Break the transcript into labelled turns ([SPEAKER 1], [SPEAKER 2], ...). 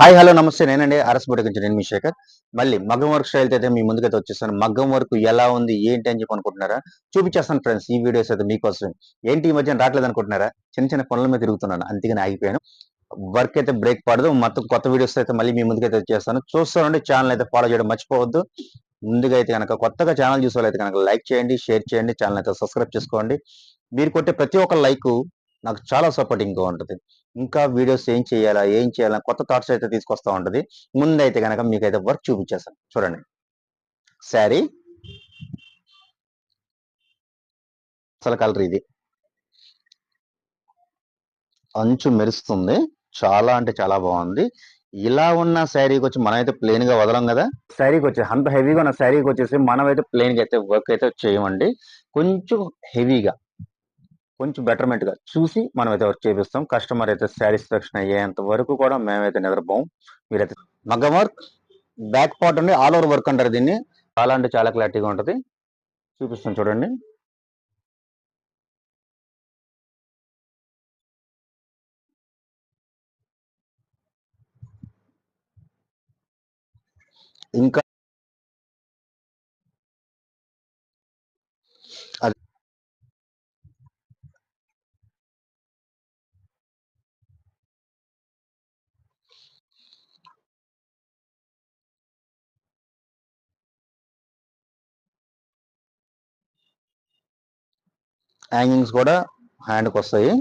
[SPEAKER 1] Hi hello నమస్తే. నేనండి అరస్ బుటక్ నుంచి నేను మీ శేఖర్. మళ్ళీ మగ్గం వర్క్ స్టైల్ అయితే మీ ముందుకైతే వచ్చేస్తాను. మగ్గం వర్క్ ఎలా ఉంది ఏంటి అని చెప్పి అనుకుంటున్నారా? చూపించేస్తాను ఫ్రెండ్స్ ఈ వీడియోస్ అయితే మీకోసం. ఏంటి ఈ మధ్యన రావట్లేదు అనుకుంటున్నారా? చిన్న చిన్న పనుల మీద తిరుగుతున్నాను అందుకని ఆగిపోయాను. వర్క్ అయితే బ్రేక్ పడదు మొత్తం కొత్త వీడియోస్ అయితే మళ్ళీ మీ ముందుకైతే వచ్చేస్తాను. చూస్తానండి ఛానల్ అయితే ఫాలో చేయడం మర్చిపోవద్దు. ముందుగా అయితే కనుక కొత్తగా ఛానల్ చూసేవాళ్ళు అయితే కనుక లైక్ చేయండి షేర్ చేయండి ఛానల్ అయితే సబ్స్క్రైబ్ చేసుకోండి. మీరు కొట్టే ప్రతి ఒక్క లైక్ నాకు చాలా సపోర్టింగ్గా ఉంటుంది. ఇంకా వీడియోస్ ఏం చేయాలా ఏం చేయాలా కొత్త థాట్స్ అయితే తీసుకొస్తా ఉంటది. ముందైతే కనుక మీకైతే వర్క్ చూపించేస్తాను చూడండి. శారీ. అసలు కలర్ ఇది. అంచు మెరుస్తుంది. చాలా అంటే చాలా బాగుంది. ఇలా ఉన్న శారీకి వచ్చి మనమైతే ప్లెయిన్గా వదలం కదా? శారీకి వచ్చి అంత హెవీగా ఉన్న శారీకి వచ్చేసి మనమైతే ప్లెయిన్గా అయితే వర్క్ అయితే చేయమండి. కొంచెం హెవీగా కొంచెం బెటర్మెంట్గా చూసి మనం అయితే వర్క్ చేపిస్తాం. కస్టమర్ అయితే సాటిస్ఫాక్షన్ అయ్యేంత వరకు కూడా మేమైతే నిద్రపోం. మీరైతే మగ్గం వర్క్ బ్యాక్ పార్ట్ అండి ఆల్ ఓవర్ వర్క్ అంటారు దీన్ని. చాలా అంటే చాలా క్లారిటీగా ఉంటుంది. చూపిస్తాం చూడండి. ఇంకా అది హ్యాంగింగ్స్ కూడా హ్యాండ్కి వస్తాయి